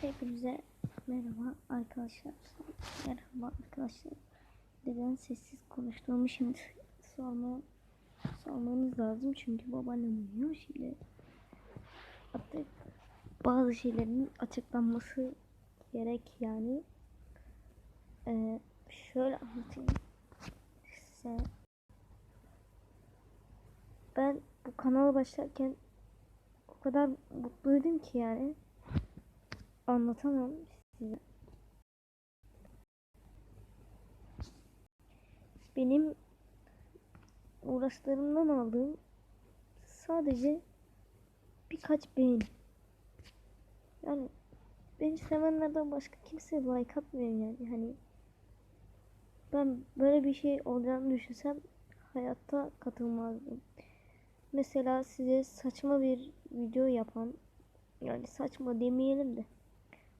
Hepinize merhaba arkadaşlar. Merhaba arkadaşlar. Neden sessiz konuştuğumu şimdi sorma, sormanız lazım. Çünkü babaannem uyuyor şimdi. Artık bazı şeylerin açıklanması gerek yani. Ee, şöyle anlatayım size. Ben bu kanala başlarken o kadar mutluydum ki yani anlatamam size. Benim uğraşlarımdan aldığım sadece birkaç beğeni. Yani beni sevenlerden başka kimse like atmıyor yani. Hani ben böyle bir şey olacağını düşünsem hayatta katılmazdım. Mesela size saçma bir video yapan yani saçma demeyelim de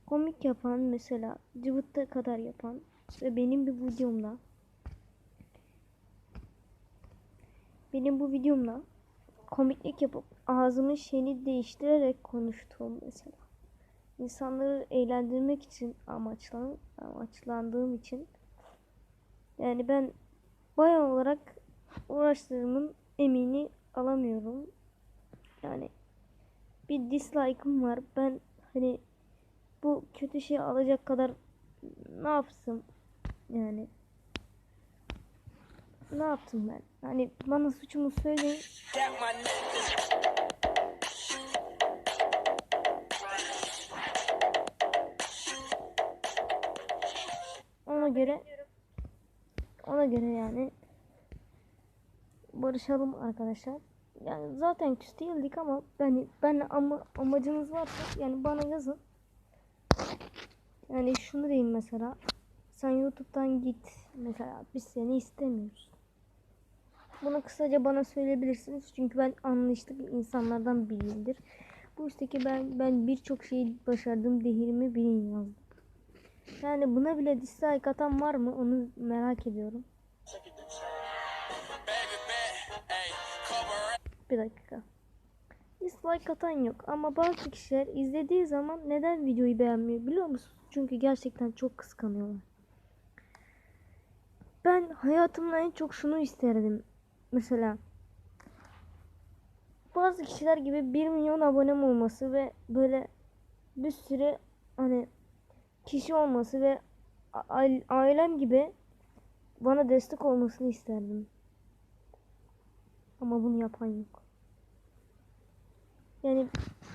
komik yapan mesela cıvıtta kadar yapan ve benim bir videomda benim bu videomda komiklik yapıp ağzımın şeyini değiştirerek konuştuğum mesela insanları eğlendirmek için amaçlan amaçlandığım için yani ben bayan olarak uğraşlarımın emini alamıyorum. Yani bir dislike'ım var. Ben hani kötü şey alacak kadar ne yapsın yani ne yaptım ben? Hani bana suçumu söyleyin. Ona göre ona göre yani barışalım arkadaşlar. Yani zaten küs değildik ama yani ben ama amacınız varsa yani bana yazın. Yani şunu diyeyim mesela. Sen YouTube'dan git mesela biz seni istemiyoruz. Bunu kısaca bana söyleyebilirsiniz. Çünkü ben anlayışlı insanlardan biriyimdir. Bu üstteki ben ben birçok şeyi başardım değerimi bilin yazdım. Yani buna bile dislike atan var mı onu merak ediyorum. Bir dakika. Dislike atan yok ama bazı kişiler izlediği zaman neden videoyu beğenmiyor biliyor musun? Çünkü gerçekten çok kıskanıyorlar. Ben hayatımda en çok şunu isterdim. Mesela bazı kişiler gibi 1 milyon abonem olması ve böyle bir sürü hani kişi olması ve ailem gibi bana destek olmasını isterdim. Ama bunu yapan yok. Yani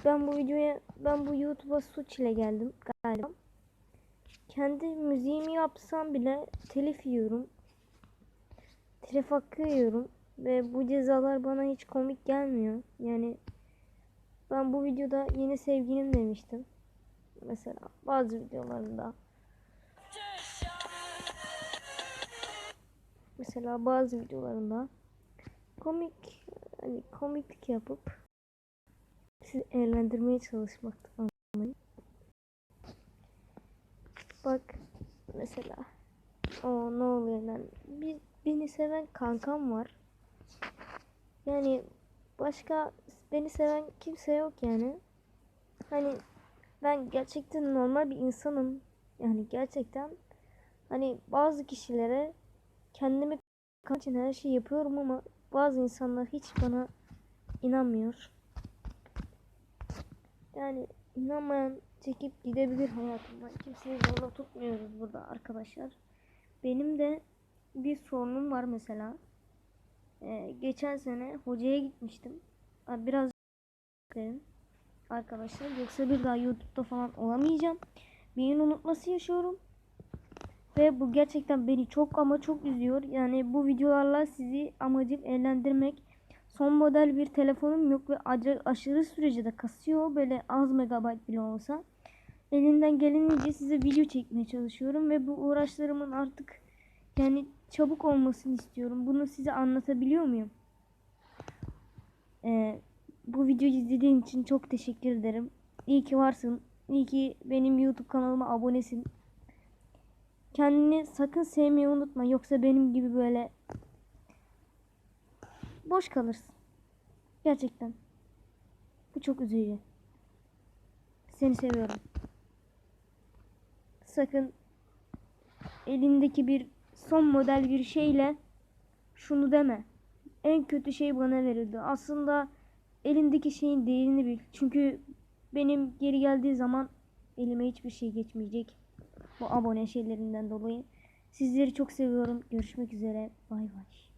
ben bu videoya ben bu YouTube'a suç ile geldim galiba. Kendi müziğimi yapsam bile telif yiyorum. Telif hakkı yiyorum. Ve bu cezalar bana hiç komik gelmiyor. Yani ben bu videoda yeni sevgilim demiştim. Mesela bazı videolarında. Mesela bazı videolarında komik hani komiklik yapıp sizi eğlendirmeye çalışmakta amacım. Bak mesela o ne oluyor lan bir beni seven kankam var yani başka beni seven kimse yok yani hani ben gerçekten normal bir insanım yani gerçekten hani bazı kişilere kendimi için her şeyi yapıyorum ama bazı insanlar hiç bana inanmıyor. Yani inanmayan çekip gidebilir hayatımdan. Kimseyi zorla tutmuyoruz burada arkadaşlar. Benim de bir sorunum var mesela. Ee, geçen sene hocaya gitmiştim. Biraz arkadaşlar. Yoksa bir daha YouTube'da falan olamayacağım. Beyin unutması yaşıyorum. Ve bu gerçekten beni çok ama çok üzüyor. Yani bu videolarla sizi amacım eğlendirmek. Son model bir telefonum yok ve acı, aşırı sürece de kasıyor. Böyle az megabayt bile olsa. Elinden gelince size video çekmeye çalışıyorum. Ve bu uğraşlarımın artık yani çabuk olmasını istiyorum. Bunu size anlatabiliyor muyum? Ee, bu videoyu izlediğin için çok teşekkür ederim. İyi ki varsın. İyi ki benim YouTube kanalıma abonesin. Kendini sakın sevmeyi unutma. Yoksa benim gibi böyle boş kalırsın. Gerçekten. Bu çok üzücü. Seni seviyorum. sakın elindeki bir son model bir şeyle şunu deme. En kötü şey bana verildi. Aslında elindeki şeyin değerini bil. Çünkü benim geri geldiği zaman elime hiçbir şey geçmeyecek. Bu abone şeylerinden dolayı. Sizleri çok seviyorum. Görüşmek üzere. Bay bay.